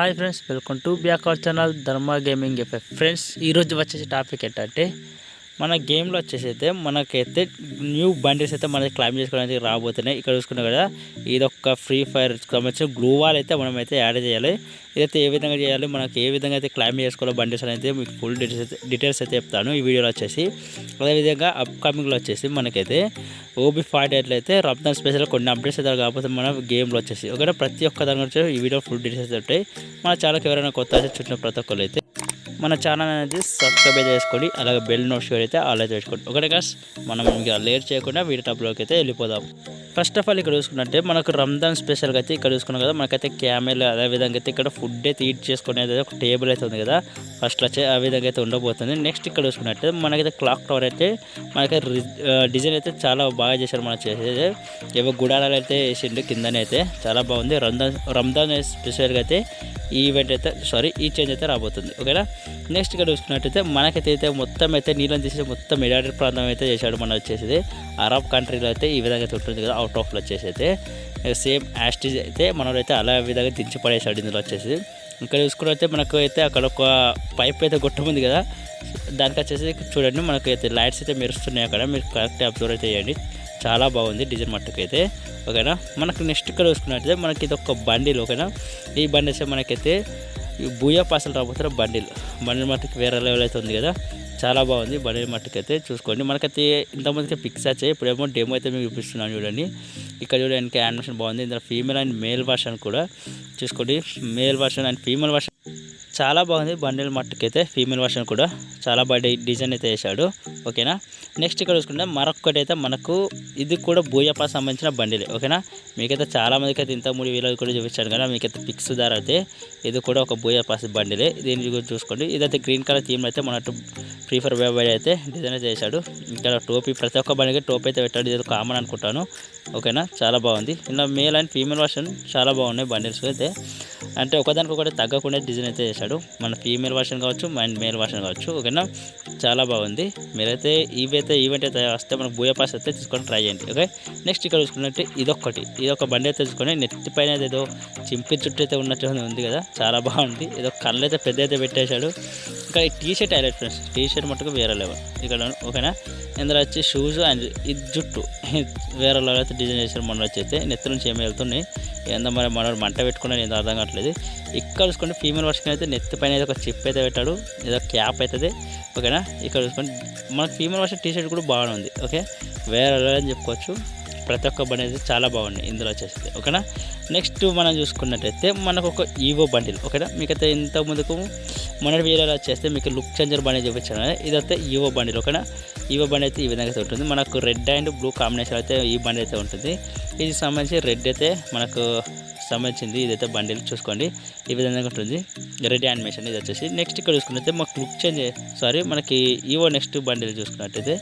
Hi friends welcome to back our channel Dharma gaming FF friends ఈరోజు వచ్చేసి topic ఏంటంటే మన గేమ్లో వచ్చేసి అయితే మనకైతే న్యూ బండిల్స్ అయితే మనకి క్లైమ్ చేసుకోవడానికి రాబోతున్నాయి. ఇక్కడ చూసుకున్నాం కదా ఇదొక ఫ్రీ ఫైర్ సంబంధించిన గ్లూ వాల్ అయితే మనం అయితే యాడ్ చేయాలి. ఇదైతే ఏ విధంగా చేయాలి మనకి ఏ విధంగా అయితే క్లైమ్ చేసుకోవాలో బండిల్స్ అనేది మీకు ఫుల్ డీటెయిల్స్ అయితే డీటెయిల్స్ అయితే చెప్తాను ఈ వీడియోలో వచ్చేసి. అదేవిధంగా అప్కమింగ్లో వచ్చేసి మనకైతే ఓబీ ఫార్టీ అయితే రంజాన్ స్పెషల్ కొన్ని అప్డేట్స్ అయితే కాకపోతే మన గేమ్లో వచ్చేసి. ఒకటే ప్రతి ఒక్క దాని గురించి ఈ వీడియో ఫుల్ డీటెయిల్స్ అయితే ఉంటాయి. మన ఛానల్కి ఎవరైనా కొత్త చుట్టిన ప్రతి ఒక్కరు అయితే మన ఛానల్ అనేది సబ్స్క్రైబ్ అయితే చేసుకోండి. అలాగే బెల్ నోటిఫికేషన్ అయితే ఆల్ అయితే వేసుకోండి ఒకటే కాస్ మనం ఇంకా లేట్ చేయకుండా వీడియో టాప్లోకి అయితే వెళ్ళిపోదాం. ఫస్ట్ ఆఫ్ ఆల్ ఇక్కడ చూసుకున్నట్టే మనకు రంజాన్ స్పెషల్గా అయితే ఇక్కడ చూసుకున్నాం కదా. మనకైతే క్యామెల్ అదే విధంగా అయితే ఇక్కడ ఫుడ్ అయితే ఈట్ చేసుకునేది ఒక టేబుల్ అయితే ఉంది కదా. ఫస్ట్ వచ్చే ఆ విధంగా అయితే ఉండబోతుంది. నెక్స్ట్ ఇక్కడ చూసుకున్నట్టే మనకైతే క్లాక్ టవర్ అయితే మనకి డిజైన్ అయితే చాలా బాగా చేశారు మనం చేసేది. ఏవో గుడారాలు అయితే వేసిండు కిందనే అయితే. చాలా బాగుంది. రంజాన్ రంజాన్ స్పెషల్గా అయితే ఈ ఈవెంట్ అయితే సారీ ఈ చేంజ్ అయితే రాబోతుంది. ఓకేనా నెక్స్ట్ ఇక్కడ చూసుకున్నట్టయితే మనకైతే అయితే మొత్తం అయితే నీళ్ళని తీసి మొత్తం మెడారి ప్రాంతం అయితే చేశాడు మనం వచ్చేసి అరబ్ కంట్రీలో అయితే ఈ విధంగా అయితే ఉంటుంది కదా అవుట్ ఆఫ్లో వచ్చేసి అయితే సేమ్ యాస్టిజ్ అయితే మనోడైతే అలా విధంగా దించి పడేసాడు ఇందులో వచ్చేసి ఇక్కడ చూసుకున్నైతే మనకు అయితే అక్కడ ఒక పైప్ అయితే గొట్టం ఉంది కదా దానికి వచ్చేసి చూడండి మనకు అయితే లైట్స్ అయితే మెరుస్తున్నాయి అక్కడ మీరు కరెక్ట్ అబ్జర్వ్ అయితే చేయండి. చాలా బాగుంది డిజైన్ మట్టుకైతే. ఓకేనా? మనకు నెక్స్ట్ ఇక్కడ చూసుకున్నట్టయితే మనకి ఇది ఒక బండిలు ఓకేనా? ఈ బండి అయితే మనకైతే ఈ భూయా పాసలు రాబోతున్న బండిల్. బండిల్ మట్టుకు వేరే లెవెల్ అయితే ఉంది కదా. చాలా బాగుంది బండిల్ మట్టుకు అయితే చూసుకోండి. మనకైతే ఇంతమందికి పిక్స్ వచ్చాయి. ఇప్పుడేమో డెమో అయితే మీకు చూపిస్తున్నాను చూడండి. ఇక్కడ చూడడానికి యానిమేషన్ బాగుంది. ఇందులో ఫీమేల్ అండ్ మేల్ వర్షన్ కూడా చూసుకోండి. Male version and female version చాలా బాగుంది బండిల్ మట్టుకైతే ఫీమేల్ వర్షన్ కూడా. చాలా బాగా డిజైన్ అయితే వేశాడు ఓకేనా? నెక్స్ట్ ఇక్కడ చూసుకుంటే మరొకటి అయితే మనకు ఇది కూడా బూయపా సంబంధించిన బండిలే. ఓకేనా? మీకైతే చాలామందికి అయితే ఇంత మూడు వీలో కూడా చూపించాను కదా మీకైతే పిక్స్ ధర అయితే ఇది కూడా ఒక బూయపాస్ బండిలే. దీని గురించి చూసుకోండి. ఇదైతే గ్రీన్ కలర్ థీమ్ అయితే మన ఫ్రీ వేబడి అయితే డిజైన్ అయితే చేశాడు. ఇక్కడ టోపీ ప్రతి ఒక్క బండికి టోపీ అయితే పెట్టాడు. ఇది కామన్ అనుకుంటాను. ఓకేనా? చాలా బాగుంది. ఇలా మేల్ అండ్ ఫీమేల్ వర్షన్ చాలా బాగున్నాయి బండిల్స్ అయితే. అంటే ఒకదానికి ఒకటి తగ్గకుండా డిజైన్ అయితే చేశాడు. మన ఫీమేల్ వర్షన్ కావచ్చు అండ్ మేల్ వర్షన్ కావచ్చు. ఓకేనా? చాలా బాగుంది. మీరైతే ఇవైతే ఈవెంట్ అయితే వస్తే మనకు బూయా పాస్ అయితే తీసుకొని ట్రై చేయండి. ఓకే? నెక్స్ట్ ఇక్కడ చూసుకున్నట్టు ఇది ఇదొక బండి అయితే తీసుకొని నెత్తి పైన ఏదో చింపి చుట్టూ అయితే ఉన్నట్టు ఉంది కదా? చాలా బాగుంది. ఏదో కళ్ళు అయితే పెద్ద అయితే పెట్టేశాడు. ఇంకా ఈ T shirt highlight friends. T shirt మటుకు వేరే లెవెల్. ఇక్కడ ఓకేనా? ఇందులో వచ్చి షూస్ అండ్ ఇది జుట్టు. వేరే లెవెల్ అయితే డిజైన్ చేశారు మొన్న వచ్చైతే నెత్తి నుంచి ఏమి వెళ్తున్నాయి. ఎంత మరి మనోడు మంట పెట్టుకున్నా నేను అర్థం కావట్లేదు. ఇక్కడ చూసుకుంటే ఫీమేల్ వర్షన్ అయితే నెత్తి పైన ఏదో ఒక చిప్ అయితే పెట్టాడు. ఏదో క్యాప్ అవుతుంది. ఓకేనా? ఇక్కడ చూసుకుంటే మన ఫీమేల్ వర్షన్ టీ షర్ట్ కూడా బాగానే ఉంది. ఓకే? వేరే level అని చెప్పుకోవచ్చు. ప్రతి ఒక్క బండి అయితే చాలా బాగున్నాయి ఇందులో వచ్చేసి. ఓకేనా? నెక్స్ట్ మనం చూసుకున్నట్టయితే మనకు ఒక ఈవో బండిల్. ఓకేనా? మీకైతే ఇంత ముందుకు మొన్నటి వీడియోలో వచ్చేస్తే మీకు లుక్ చేంజర్ బండి చూపించాను. ఇదైతే ఈవో బండిల్. ఓకేనా? ఈవో బండి అయితే ఈ విధంగా అయితే ఉంటుంది. మనకు రెడ్ అండ్ బ్లూ కాంబినేషన్ అయితే ఈ బండి అయితే ఉంటుంది. ఇది సంబంధించి రెడ్ అయితే మనకు సంబంధించింది ఇదైతే బండిల్ చూసుకోండి. ఈ విధంగా ఉంటుంది. రెడ్ యానిమేషన్ ఇది వచ్చేసి. నెక్స్ట్ ఇక్కడ చూసుకున్నట్లయితే మాకు లుక్ చేంజ్ సారీ మనకి ఈవో నెక్స్ట్ బండిల్ చూసుకున్నట్టయితే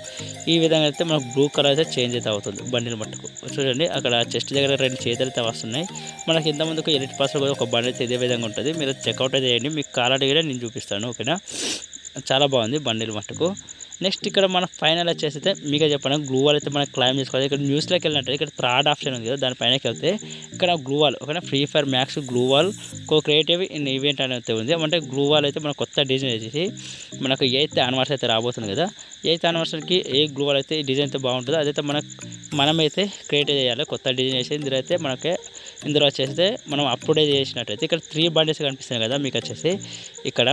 ఈ విధంగా అయితే మనకు బ్లూ కలర్ అయితే చేంజ్ అయితే అవుతుంది బండిల్ మట్టుకు. చూడండి అక్కడ చెస్ట్ దగ్గర రెండు చేతులు అయితే వస్తున్నాయి. మనకి ఇంతమందికి ఎడిట్ పర్సెంట్ కూడా ఒక బండి అయితే ఇదే విధంగా ఉంటుంది. మీరు చెక్అవుట్ అయితే చేయండి. మీకు కాలర్ కూడా నేను చూపిస్తాను ఓకేనా? చాలా బాగుంది బండిల్ మట్టుకు. నెక్స్ట్ ఇక్కడ మన ఫైనల్ వచ్చేసి మీకు చెప్పాను గ్లూ వాల్ అయితే మనం క్లైమ్ చేసుకోవాలి. ఇక్కడ న్యూస్లోకి వెళ్ళినట్టు ఇక్కడ థర్డ్ ఆప్షన్ ఉంది కదా దానిపైనకి వెళ్తే ఇక్కడ గ్లూ వాల్ ఓకేనా? Free fire max gloo wall co creative in event అనేది ఉంది. అంటే గ్లూ వాల్ అయితే మన కొత్త డిజైన్ వచ్చేసి మనకు ఎయిత్ యానివర్సరీ అయితే రాబోతుంది కదా. ఎయిత్ యానివర్సరీకి ఏ గ్లూ వాల్ అయితే ఈ డిజైన్ అయితే బాగుంటుందో అదైతే మనకు మనమైతే క్రియేట్ చేయాలి. కొత్త డిజైన్ చేసి ఇందులో అయితే మనకి ఇందులో వచ్చేస్తే మనం అప్పుడే చేసినట్టయితే ఇక్కడ త్రీ బండిస్ కనిపిస్తున్నాయి కదా మీకు వచ్చేసి. ఇక్కడ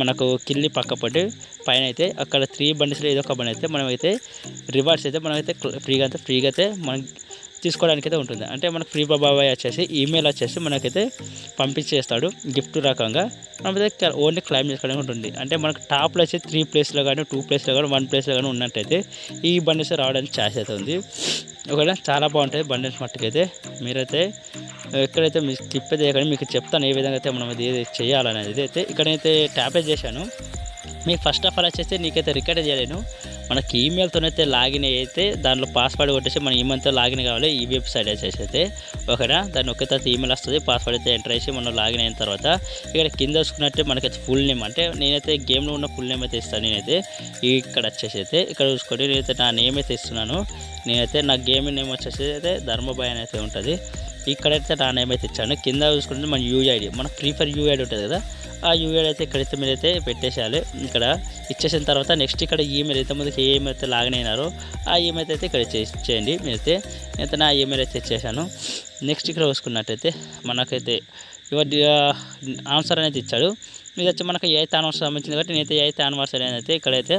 మనకు కిల్లి పక్కపట్టి పైన అయితే అక్కడ త్రీ బండిస్లో ఏదో ఒక బండి అయితే మనమైతే రివార్డ్స్ అయితే మనమైతే ఫ్రీగా అయితే ఫ్రీగా అయితే మనం తీసుకోవడానికి అయితే ఉంటుంది. అంటే మనకు ఫ్రీ బాబాయ్ వచ్చేసి ఈమెయిల్ వచ్చేసి మనకైతే పంపించేస్తాడు గిఫ్ట్ రకంగా. మనమైతే ఓన్లీ క్లైమ్ చేసుకోవడానికి ఉంటుంది. అంటే మనకు టాప్లో వచ్చి త్రీ ప్లేస్లో కానీ టూ ప్లేస్లో కానీ వన్ ప్లేస్లో కానీ ఉన్నట్టయితే ఈ బండిస్ రావడానికి ఛాన్స్ అయితే ఉంది. ఒకవేళ చాలా బాగుంటుంది బండిల్స్ మట్టుకైతే మీరైతే ఎక్కడైతే మీకు స్కిప్ అయితే మీకు చెప్తాను ఏ విధంగా అయితే మనం ఇది చేయాలనేది. అయితే ఇక్కడైతే ట్యాబ్లెట్ చేశాను. మీకు ఫస్ట్ ఆఫ్ ఆల్ వచ్చేసి నీకైతే రికార్డ్ చేయలేను. మనకి ఈమెయిల్తోనైతే లాగిన్ అయితే దాంట్లో పాస్వర్డ్ కొట్టేసి మన ఈమెయిల్తో లాగిన్ కావాలి. ఈ వెబ్సైట్ వచ్చేసి అయితే. ఓకేనా? దాన్ని ఒకే తర్వాత ఈమెయిల్ వస్తుంది. పాస్వర్డ్ అయితే ఎంటర్ చేసి మనం లాగిన్ అయిన తర్వాత ఇక్కడ కింద చూసుకున్నట్టే మనకైతే ఫుల్ నేమ్. అంటే నేనైతే గేమ్లో ఉన్న ఫుల్ నేమ్ అయితే ఇస్తాను నేనైతే. ఇక్కడ వచ్చేసి అయితే. ఇక్కడ చూసుకోండి. నేనైతే నా నేమ్ అయితే ఇస్తున్నాను. నేనైతే నా గేమ్ నేమ్ వచ్చేసి అయితే ధర్మబాయ్ అని అయితే ఉంటుంది. ఇక్కడైతే నా నేమ్ అయితే ఇచ్చాను. కింద చూసుకుంటే మన యూఐడి మన ఫ్రీ ఫైర్ యూఐడి ఉంటుంది కదా. ఆ యూఐడి అయితే ఇక్కడైతే మీరైతే పెట్టేసేయాలి. ఇక్కడ ఇచ్చేసిన తర్వాత నెక్స్ట్ ఇక్కడ ఈమెయిల్ అయితే ముందుకు ఏ ఈమెయిల్ అయితే లాగిన్ అయినారో ఆ ఈమెయిల్ అయితే ఇక్కడ చేయండి. మీరైతే అయితే నా ఈమెయిల్ అయితే ఇచ్చేసాను. నెక్స్ట్ ఇక్కడ చూసుకున్నట్టయితే మనకైతే ఇవన్నీ ఆన్సర్ అనేది ఇచ్చాడు. ఇది వచ్చి మనకు అయితే ఆన్వర్సరీ సంబంధించింది కాబట్టి నేనైతే ఎయిత్ అనేది అయితే ఇక్కడైతే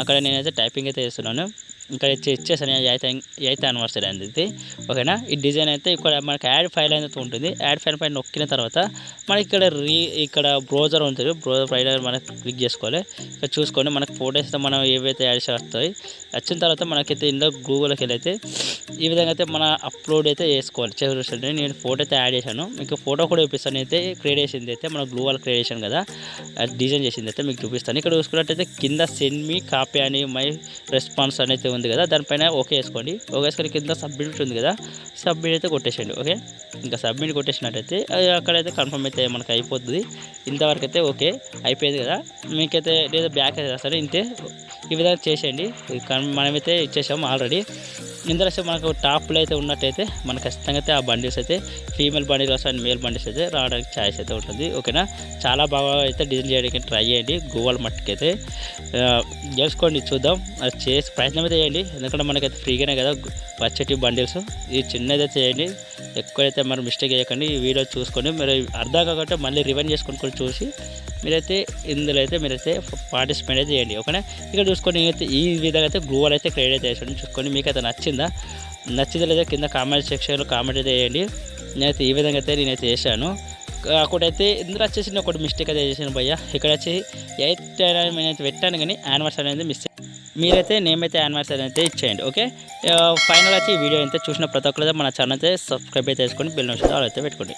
అక్కడ నేనైతే టైపింగ్ అయితే చేస్తున్నాను. ఇక్కడ ఇచ్చి ఇచ్చేసాను ఎయిత్ ఎయిత్ యానివర్సరీ అనేది ఓకేనా? ఈ డిజైన్ అయితే ఇక్కడ మనకి యాడ్ ఫైల్ అనేది ఉంటుంది. యాడ్ ఫైల్ పైన నొక్కిన తర్వాత మనకి ఇక్కడ రీ ఇక్కడ బ్రౌజర్ ఉంటుంది. బ్రౌజర్ పైన మనకి క్లిక్ చేసుకోవాలి. ఇక్కడ చూసుకొని మనకి ఫోటోస్ అయితే మనం ఏవైతే యాడ్ చేస్తాయి వచ్చిన తర్వాత మనకైతే ఇందులో గూగుల్కి వెళ్ళైతే ఈ విధంగా అయితే మన అప్లోడ్ అయితే చేసుకోవాలి. చూడండి నేను ఫోటో అయితే యాడ్ చేశాను. మీకు ఫోటో కూడా చూపిస్తాను. అయితే క్రియేట్ చేసింది అయితే మన గ్లూ క్రియేట్ చేశాను కదా డిజైన్ చేసింది అయితే మీకు చూపిస్తాను. ఇక్కడ చూసుకున్నట్టయితే కింద సెండ్ మీ కాపీ అని మై రెస్పాన్స్ అనేది ఉంది కదా దానిపైన ఓకే వేసుకోండి. ఓకే వేసుకొని కింద సబ్మిట్ ఉంది కదా సబ్మిట్ అయితే కొట్టేసేయండి ఓకే? ఇంకా సబ్మిట్ కొట్టేసినట్టయితే అది అక్కడైతే కన్ఫర్మ్ అయితే మనకు అయిపోతుంది. ఇంతవరకు అయితే ఓకే అయిపోయింది కదా. మీకైతే లేదా బ్యాక్ అయితే రాస్తారు ఇంతే. ఈ విధంగా చేసేయండి. మనమైతే ఇచ్చేసాము ఆల్రెడీ. ఇందులో మనకు టాప్లో అయితే ఉన్నట్టయితే మనకు ఖచ్చితంగా అయితే ఆ బండిల్స్ అయితే female bundles and male bundles అయితే రావడానికి ఛాయిస్ అయితే ఉంటుంది. ఓకేనా? చాలా బాగా అయితే డిజైన్ చేయడానికి ట్రై చేయండి. గూగుల్ మట్టుకైతే. చేసుకోండి చూద్దాం. అది చేసి ప్రయత్నం అయితే చేయండి. ఎందుకంటే మనకైతే ఫ్రీగానే కదా వచ్చేటి బండిల్స్ ఇది చిన్నదైతే చేయండి. ఎక్కువైతే మరి మిస్టేక్ చేయకండి. ఈ వీడియో చూసుకొని మరి అర్థం కాకుండా మళ్ళీ రివైన్ చేసుకొని కూడా చూసి మీరైతే ఇందులో అయితే మీరైతే పార్టిసిపేట్ అయితే చేయండి ఓకేనా? ఇక్కడ చూసుకొని అయితే ఈ విధంగా అయితే గూగుల్ అయితే క్రియేట్ అయితే చేసాను చూసుకొని మీకు అయితే నచ్చిందా? నచ్చిందా లేదా కింద కామెంట్ సెక్షన్లో కామెంట్ అయితే చేయండి. నేనైతే ఈ విధంగా అయితే నేనైతే చేశాను. ఒకటైతే ఇందులో వచ్చేసి ఒకటి మిస్టేక్ అయితే చేసాను భయ్య. ఇక్కడ వచ్చి ఎయిత్ నేనైతే పెట్టాను కానీ యానివర్సరీ అనేది మిస్ మీరైతే నేమైతే అయితే యానివర్సరీ అయితే ఇచ్చేయండి ఓకే? ఫైనల్ వచ్చి ఈ వీడియో అయితే చూసిన ప్రతి ఒక్కరు మన ఛానల్ అయితే సబ్స్క్రైబ్ అయితే చేసుకొని బెల్ నోషన్ అయితే పెట్టుకోండి.